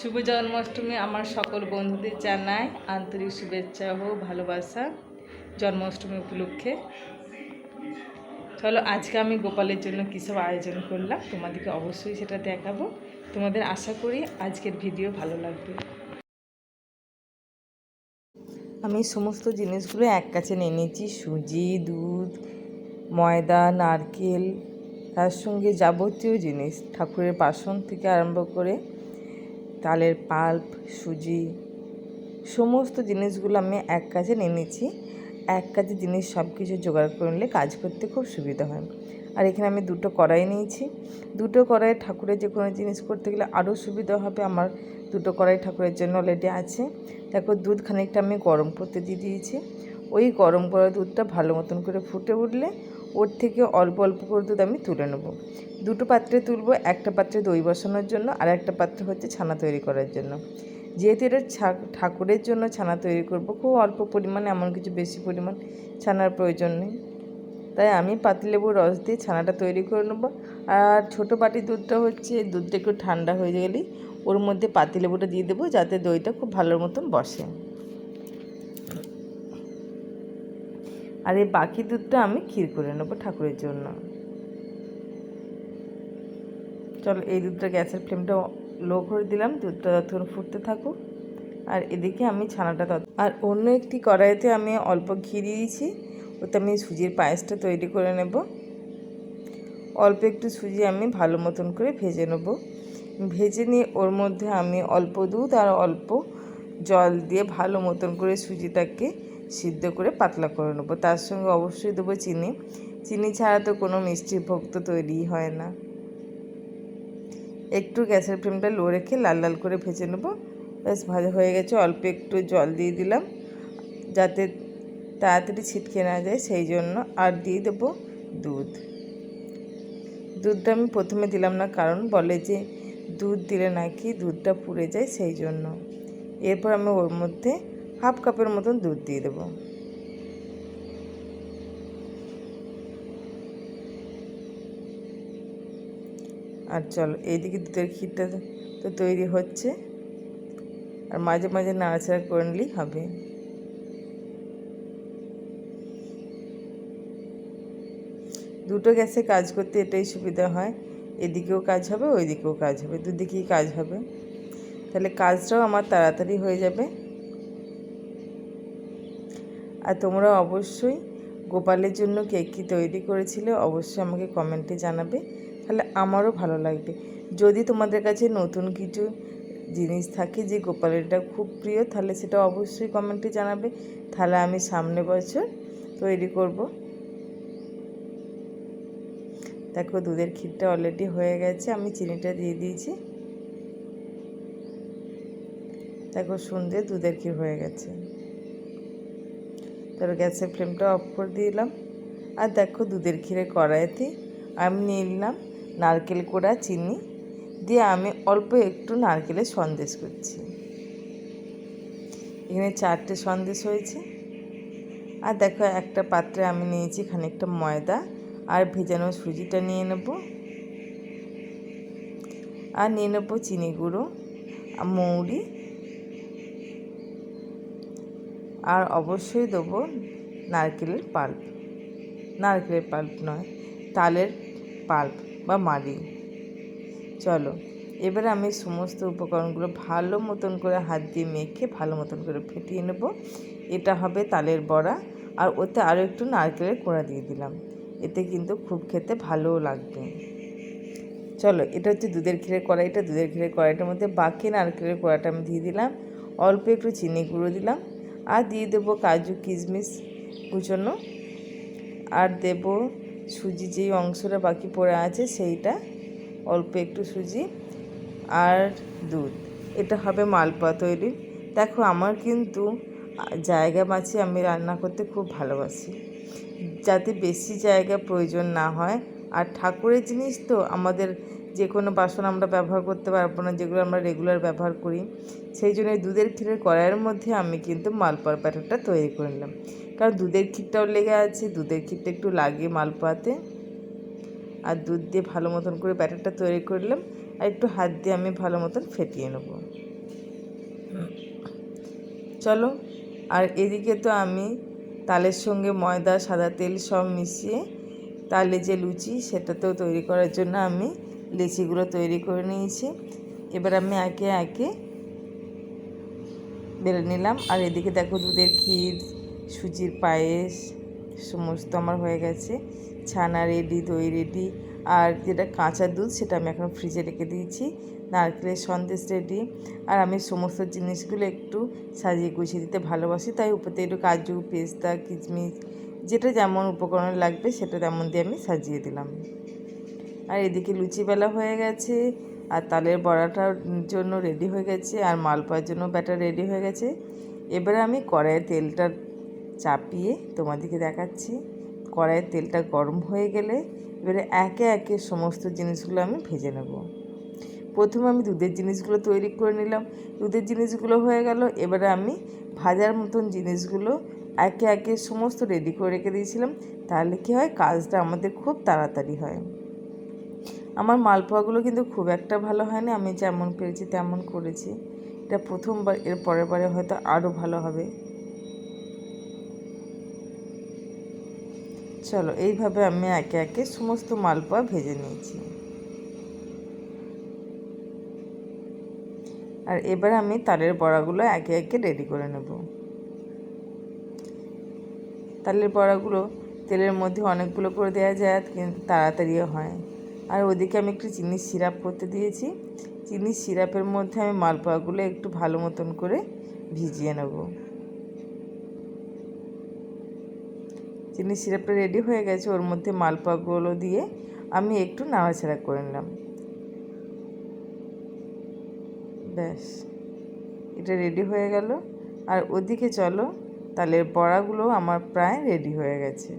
শুভ জন্মাষ্টমী আমার সকল বন্ধুদের জানাই আন্তরিক শুভেচ্ছা ও ভালোবাসা জন্মাষ্টমী উপলক্ষে। চলো, আজকে আমি গোপালের জন্য কী সব আয়োজন করলাম, তোমাদেরকে অবশ্যই সেটা দেখাবো। তোমাদের আশা করি আজকের ভিডিও ভালো লাগবে। আমি সমস্ত জিনিসগুলো এক কাছে নিয়ে নিয়েছি, সুজি, দুধ, ময়দা, নারকেল, তার সঙ্গে যাবতীয় জিনিস, ঠাকুরের বাসন থেকে আরম্ভ করে তালের পাল্প, সুজি, সমস্ত জিনিসগুলো আমি এক কাজে নিয়ে নিচ্ছি। এক কাজে জিনিস সব কিছু জোগাড় করে নিলে কাজ করতে খুব সুবিধা হয়। আর এখানে আমি দুটো কড়াই নিয়েছি। দুটো কড়াই ঠাকুরের যে কোনো জিনিস করতে গেলে আরও সুবিধা হবে। আমার দুটো কড়াই ঠাকুরের জন্য অলরেডি আছে। দেখো দুধ খানিকটা আমি গরম করতে দিয়ে দিয়েছি। ওই গরম করা দুধটা ভালো মতন করে ফুটে উঠলে ওর থেকে অল্প অল্প করে দুধ আমি তুলে নেব। দুটো পাত্রে তুলবো, একটা পাত্রে দই বসানোর জন্য আর একটা পাত্র হচ্ছে ছানা তৈরি করার জন্য। যেহেতু এটা ঠাকুরের জন্য ছানা তৈরি করব, খুব অল্প পরিমাণে, এমন কিছু বেশি পরিমাণ ছানার প্রয়োজন নেই। তাই আমি পাতিলেবুর রস দিয়ে ছানাটা তৈরি করে নেব। আর ছোটো বাটির দুধটা হচ্ছে, দুধটা একটু ঠান্ডা হয়ে গেলেই ওর মধ্যে পাতিলেবুটা দিয়ে দেবো, যাতে দইটা খুব ভালো মতন বসে। আর এই বাকি দুধটা আমি ক্ষীর করে নেব ঠাকুরের জন্য। চলো, এই দুধটা গ্যাসের ফ্লেমটা লো করে দিলাম, দুধটা ততক্ষণ ফুটতে থাকুক। আর এদিকে আমি ছানাটা তত আর অন্য একটি কড়াইতে আমি অল্প ঘি দিয়েছি, ওতে আমি সুজির পায়েসটা তৈরি করে নেব। অল্প একটু সুজি আমি ভালো মতন করে ভেজে নেব। ভেজে নিয়ে ওর মধ্যে আমি অল্প দুধ আর অল্প জল দিয়ে ভালো মতন করে সুজিটাকে সিদ্ধ করে পাতলা করে নেব। তার সঙ্গে অবশ্যই দেবো চিনি। চিনি ছাড়া তো কোনো মিষ্টির ভোগ তো তৈরিই হয় না। একটু গ্যাসের ফ্লেমটা লো রেখে লাল লাল করে ভেজে নেব। ব্যাস, ভাজা হয়ে গেছে। অল্প একটু জল দিয়ে দিলাম। যাতে তাড়াতাড়ি ছিটকে না যায়, সেই জন্য আর দিয়ে দেবো দুধ। দুধটা আমি প্রথমে দিলাম না, কারণ বলে যে দুধ দিলে নাকি দুধটা পুড়ে যায় সেই জন্য। এরপর আমি ওর মধ্যে হাফ কাপের মতন দুধ দিয়ে দেবো। আর চলো, এইদিকে দুধের ক্ষীরটা তো তৈরি হচ্ছে। আর মাঝে মাঝে নাড়াচাড়া করে নিলেই হবে। দুটো গ্যাসে কাজ করতে এটাই সুবিধা হয়। এদিকেও কাজ হবে, ওইদিকেও কাজ হবে। দুদিকেই কাজ হবে। তাহলে কাজটাও আমার তাড়াতাড়ি হয়ে যাবে। আর তোমরা অবশ্যই গোপালের জন্য কেক কী তৈরি করেছিলে অবশ্যই আমাকে কমেন্টে জানাবে, তাহলে আমারও ভালো লাগবে। যদি তোমাদের কাছে নতুন কিছু জিনিস থাকে যে গোপালেরটা খুব প্রিয়, তাহলে সেটা অবশ্যই কমেন্টে জানাবে, তাহলে আমি সামনে বছর তৈরি করব। দেখো দুধের ক্ষীরটা অলরেডি হয়ে গেছে, আমি চিনিটা দিয়ে দিয়েছি। দেখো সুন্দর দুধের ক্ষীর হয়ে গেছে। তারপর গ্যাসের ফ্লেমটা অফ করে দিলাম আর দেখো দুধের ক্ষীরে কড়াইতে আমি নিয়ে নিলাম নারকেল কোড়া, চিনি দিয়ে আমি অল্প একটু নারকেলের সন্দেশ করছি। এখানে চারটে সন্দেশ হয়েছে। আর দেখো একটা পাত্রে আমি নিয়েছি খানিকটা ময়দা আর ভেজানো সুজিটা নিয়ে নেব। আর নিয়ে নেব চিনি গুঁড়ো, আর মৌরি আর অবশ্যই দেবো নারকেলের পাল্প। নারকেলের পাল্প নয়, তালের পাল্প বা মাড়ি চলো, এবারে আমি সমস্ত উপকরণগুলো ভালো মতন করে হাত দিয়ে মেখে ভালো মতন করে ফেটিয়ে নেব। এটা হবে তালের বড়া আর ওতে আরও একটু নারকেলের কোড়া দিয়ে দিলাম। এতে কিন্তু খুব খেতে ভালোও লাগবে। চলো, এটা হচ্ছে দুধের ক্ষীরের কড়াইটা দুধের ক্ষীরের কড়াইটার মধ্যে বাকি নারকেলের কোড়াটা আমি দিয়ে দিলাম। অল্প একটু চিনি গুঁড়ো দিলাম। আর দিয়ে দেবো কাজু কিশমিশ কুচনো। আর দেব সুজি, যেই অংশটা বাকি পড়ে আছে সেইটা, অল্প একটু সুজি আর দুধ। এটা হবে মালপোয়া তৈরি। দেখো, আমার কিন্তু জায়গা বাঁচিয়ে আমি রান্না করতে খুব ভালোবাসি। যাতে বেশি জায়গা প্রয়োজন না হয়। আর ঠাকুরের জিনিস তো আমাদের যে কোনো বাসন আমরা ব্যবহার করতে পারব না, যেগুলো আমরা রেগুলার ব্যবহার করি, সেই জন্য দুধের ক্ষীরের কড়াইয়ের মধ্যে আমি কিন্তু মালপোয়ার ব্যাটারটা তৈরি করে নিলাম। কারণ দুধের ক্ষীরটাও লেগে আছে, দুধের ক্ষীরটা একটু লাগে মালপোয়াতে আর দুধ দিয়ে ভালো মতন করে ব্যাটারটা তৈরি করলাম আর একটু হাত দিয়ে আমি ভালো মতন ফেটিয়ে নেব। চলো, আর এদিকে তো আমি তালের সঙ্গে ময়দা, সাদা তেল সব মিশিয়ে তালে যে লুচি সেটাতেও তৈরি করার জন্য আমি লিচিগুলো তৈরি করে নিয়েছি। এবার আমি একে একে বেলে নিলাম। আর এদিকে দেখো দুধের ক্ষীর, সুজির পায়েস, সমস্ত আমার হয়ে গেছে। ছানা রেডি, দই রেডি। আর যেটা কাঁচা দুধ সেটা আমি এখন ফ্রিজে রেখে দিয়েছি। নারকেলের সন্দেশ রেডি। আর আমি সমস্ত জিনিসগুলো একটু সাজিয়ে গুছিয়ে দিতে ভালোবাসি। তাই উপরে একটু কাজু, পেস্তা কিচমিচ যেটা যেমন উপকরণ লাগবে সেটা তেমন দিয়ে আমি সাজিয়ে দিলাম। আর এদিকে লুচি বেলা হয়ে গেছে, আর তালের বড়াটার জন্য রেডি হয়ে গেছে, আর মালপোয়ার জন্য ব্যাটার রেডি হয়ে গেছে। এবারে আমি কড়াইয়ে তেলটা চাপিয়ে তোমাদেরকে দেখাচ্ছি। কড়াইয়ের তেলটা গরম হয়ে গেলে এবারে একে একে সমস্ত জিনিসগুলো আমি ভেজে নেব। প্রথমে আমি দুধের জিনিসগুলো তৈরি করে নিলাম। দুধের জিনিসগুলো হয়ে গেল, এবারে আমি ভাজার মতন জিনিসগুলো একে একে সমস্ত রেডি করে রেখে দিয়েছিলাম। তাহলে কী হয়? কাজটা আমাদের খুব তাড়াতাড়ি হয়। আমার মালপোয়াগুলো কিন্তু খুব একটা ভালো হয়নি, আমি যেমন পেরেছি তেমন করেছি। এটা প্রথমবার, এর পরের বারে হয়তো আরও ভালো হবে। চলো, এইভাবে আমি একে একে সমস্ত মালপোয়া ভেজে নিয়েছি। আর এবার আমি তালের বড়াগুলো একে একে রেডি করে নেব। তালের বড়াগুলো তেলের মধ্যে অনেকগুলো করে দেওয়া যায়, কিন্তু তাড়াতাড়িও হয়। আর ওদিকে আমি একটু চিনির সিরাপ করতে দিয়েছি। চিনির সিরাপের মধ্যে আমি মালপোয়াগুলো একটু ভালো মতন করে ভিজিয়ে নেব। চিনির সিরাপটা রেডি হয়ে গেছে, ওর মধ্যে মালপোয়াগুলো দিয়ে আমি একটু নাড়াচাড়া করে নিলাম। ব্যাস, এটা রেডি হয়ে গেল। আর ওদিকে চলো, তালের বড়াগুলো আমার প্রায় রেডি হয়ে গেছে।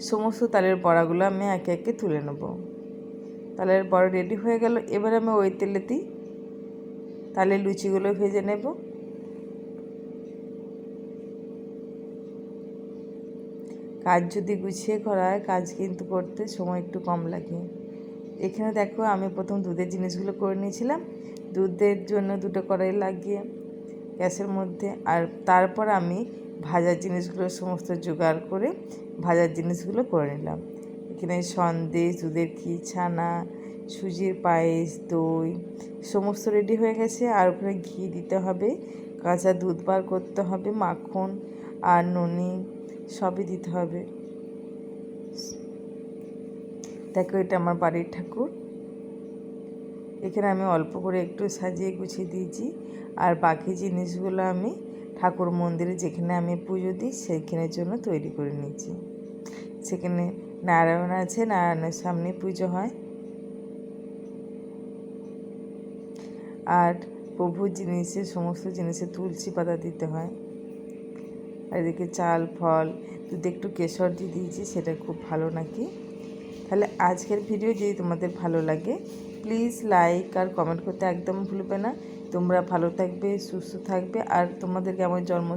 সমস্ত তালের বড়াগুলো আমি একে একে তুলে নেব। তালের বড়া রেডি হয়ে গেল। এবার আমি ওই তেলেতেই তালের লুচিগুলো ভেজে নেব। কাজ যদি গুছিয়ে করা হয়, কাজ কিন্তু করতে সময় একটু কম লাগে। এখানে দেখো, আমি প্রথম দুধের জিনিসগুলো করে নিয়েছিলাম। দুধের জন্য দুটো কড়াই লাগিয়ে, গ্যাসের মধ্যে, আর তারপর আমি ভাজার জিনিসগুলো সমস্ত জোগাড় করে ভাজার জিনিসগুলো করে নিলাম। এখানে সন্দেশ, দুধের ঘি ছানা সুজির পায়েস, দই, সমস্ত রেডি হয়ে গেছে। আর ওখানে ঘি দিতে হবে, কাঁচা দুধ বার করতে হবে, মাখন আর ননি সবই দিতে হবে। দেখো, এটা আমার বাড়ির ঠাকুর। এখানে আমি অল্প করে একটু সাজিয়ে গুছিয়ে দিয়েছি। আর বাকি জিনিসগুলো আমি ঠাকুর মন্দিরে যেখানে আমি পুজো দিই, সেইখানের জন্য তৈরি করে নিয়েছি। সেখানে নারায়ণ আছে, নারায়ণের সামনে পুজো হয়। আর প্রভুর জিনিসে, সমস্ত জিনিসে তুলসী পাতা দিতে হয়। আর এদিকে চাল, ফল দুধে একটু কেশর দিয়ে দিয়েছি, সেটা খুব ভালো নাকি? তাহলে আজকের ভিডিও যদি তোমাদের ভালো লাগে প্লিজ লাইক আর কমেন্ট করতে একদম ভুলবে না। তোমরা ভালো থাকবে সুস্থ থাকবে আর তোমাদেরকে আমার জন্ম